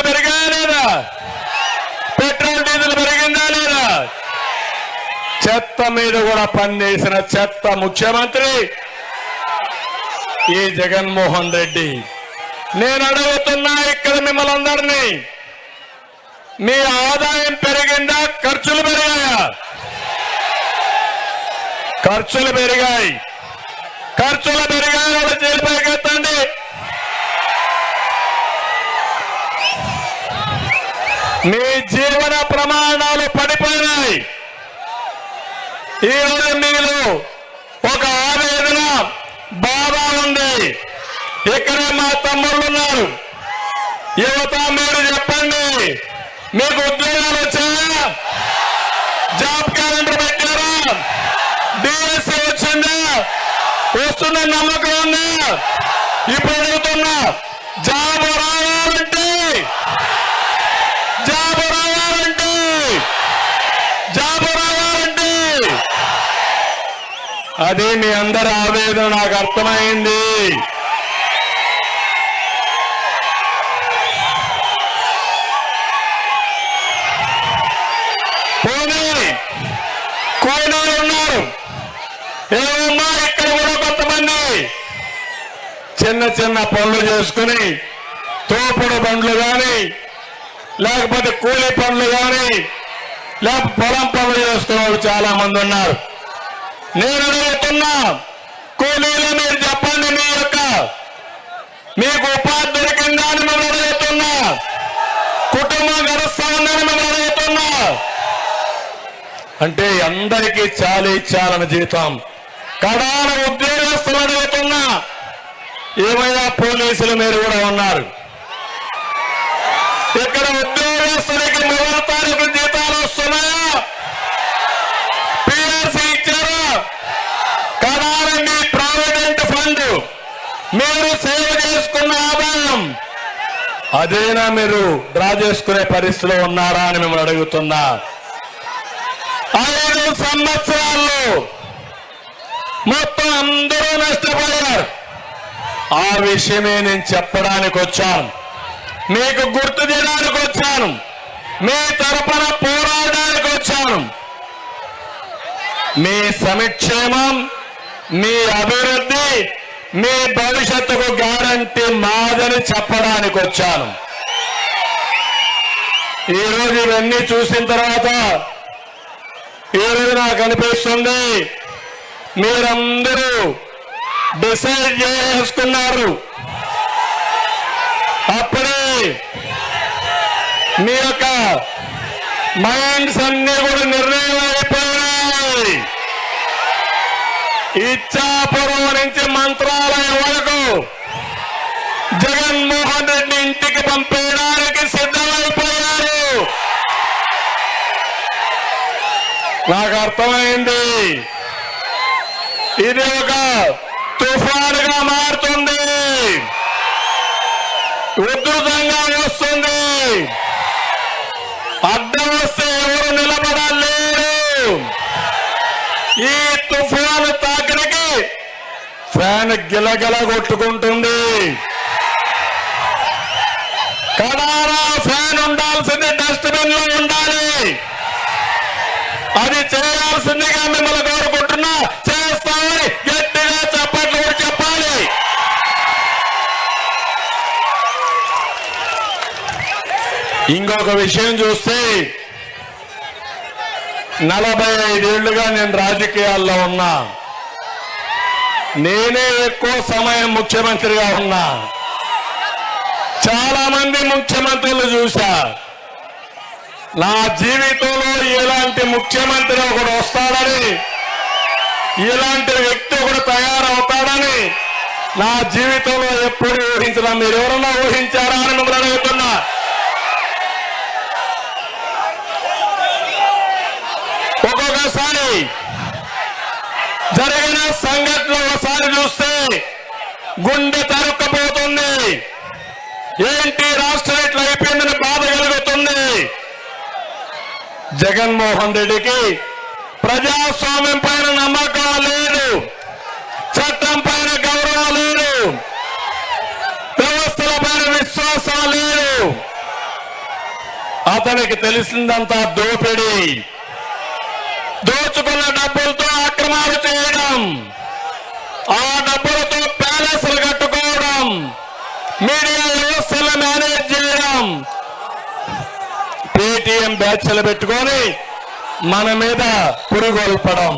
ఛార్జీలు పెరిగాయా లేదా? పెట్రోల్ డీజిల్ పెరిగిందా లేదా? చెత్త మీద కూడా పనిచేసిన చెత్త ముఖ్యమంత్రి ఈ జగన్మోహన్ రెడ్డి. నేను అడుగుతున్నా ఇక్కడ మిమ్మల్ని అందరినీ మీ ఆదాయం పెరిగిందా? ఖర్చులు పెరిగాయా? ఖర్చులు పెరిగాయి. ఖర్చులు పెరిగాయి వాళ్ళ ఎత్తండి. మీ జీవన ప్రమాణాలు పడిపోయినాయి. ఈరోజు మీరు ఒక ఆవేదన బాధ ఉంది. ఇక్కడే మా తమ్ముళ్ళు ఉన్నారు. యువత మీరు చెప్పండి. మీకు ఉద్యోగాలు వచ్చాయా? జాబ్ క్యాలెండర్ పెట్టారా? డిఎస్సి వచ్చిందా? వస్తున్న నమ్మకం ఉందా? ఇప్పుడు అడుగుతున్నా జాబ్ రావాలంటే జాబ్ రావాలంటే జాబ్ రావాలంటే అదే మీ అందరి ఆవేదన. నాకు అర్థమైంది. పోనీ. ఉన్నారు. ఏమమ్మా ఇక్కడ కూడా కొంతమంది. చిన్న చిన్న పనులు చేసుకుని తోపుడు బండ్లు కానీ లేకపోతే కూలీ పనులు కానీ లేకపోతే పొలం పనులు చేసుకునే వాళ్ళు చాలా మంది ఉన్నారు. నేను అడుగుతున్నా కూలీలు మీరు చెప్పండి మీ యొక్క మీకు ఉపాధి దొరికిందా అని మిమ్మల్ని అడుగుతున్నా. కుటుంబం గడుస్తా ఉందని మిమ్మల్ని అడుగుతున్నా. అంటే అందరికీ చాలీ చాలని జీతం కడాన ఉద్యోగస్తులు అడుగుతున్నా. ఏమైనా పోలీసులు మీరు కూడా ఉన్నారు? ఇక్కడ ఉద్యోగస్తులకి మొదటి తారీఖు జీతాలు వస్తున్నాయా? మీరు సేవ చేసుకున్న ఆదాయం. అదేనా మీరు డ్రా చేసుకునే పరిస్థితిలో ఉన్నారా అని మిమ్మల్ని అడుగుతున్నా. ఐదు సంవత్సరాల్లో మొత్తం అందరూ నష్టపోయారు. ఆ విషయమే నేను చెప్పడానికి వచ్చాను. మీకు గుర్తు చేయడానికి వచ్చాను. మీ తరపున పోరాడడానికి వచ్చాను. మీ సంక్షేమం మీ అభివృద్ధి మీ భవిష్యత్తుకు గ్యారంటీ మాదని చెప్పడానికి వచ్చాను. ఈరోజు ఇవన్నీ చూసిన తర్వాత ఈరోజు నాకు అనిపిస్తుంది మీరందరూ డిసైడ్ చేసుకున్నారు. అప్పుడే మీ యొక్క మైండ్స్ అన్ని కూడా నిర్ణయం అయిపోయినాయి. ఇచ్చాపురం నుంచి మంత్రాలయం వరకు జగన్మోహన్ రెడ్డి ఇంటికి పంపేయడానికి సిద్ధమైపోయారు. నాకు అర్థమైంది. ఇది ఒక తుఫానుగా మారుతుంది. ఉధృతంగా వస్తుంది. అడ్డం వస్తే ఎవరు నిలబడలేరు. ఈ తుఫాను తాకిడికి ఫ్యాన్ గిలగిల కొట్టుకుంటుంది. కడారా ఫ్యాన్ ఉండాల్సింది డస్ట్బిన్లో ఉండాలి. అది చేయాల్సిందిగా మిమ్మల్ని కోరుకుంటున్నా. చేస్తామని గట్టిగా చెప్పట్లు కూడా చెప్పాలి. ఇంకొక విషయం చూస్తే నలభై ఐదేళ్ళుగా నేను రాజకీయాల్లో ఉన్నా. నేనే ఎక్కువ సమయం ముఖ్యమంత్రిగా ఉన్నా. చాలా మంది ముఖ్యమంత్రులు చూశా. నా జీవితంలో ఇలాంటి ముఖ్యమంత్రి ఒకడు వస్తాడని ఇలాంటి వ్యక్తి ఒకడు తయారవుతాడని నా జీవితంలో ఎప్పుడు ఊహించడం మీరు ఎవరన్నా ఊహించారా అని మిమ్మల్ని అడుగుతున్నా. ఒకసారి జరిగిన సంఘటన ఒకసారి చూస్తే గుండె తరుక్కపోతుంది. ఏంటి రాష్ట్రం ఇట్లా అయిపోయిందని బాధ కలుగుతుంది? జగన్మోహన్ రెడ్డికి ప్రజాస్వామ్యం పైన నమ్మకం లేదు చట్టం పైన గౌరవం లేదు వ్యవస్థల పైన విశ్వాసం లేదు. అతనికి తెలిసిందంతా దోపిడీ. దోచుకున్న డబ్బులతో అక్రమాలు చేయడం ఆ డబ్బులతో ప్యాలెస్లు కట్టుకోవడం మీడియా వ్యవస్థలు మేనేజ్ చేయడం. పేటిఎం బ్యాచ్లు పెట్టుకొని మన మీద పురుగొల్పడం.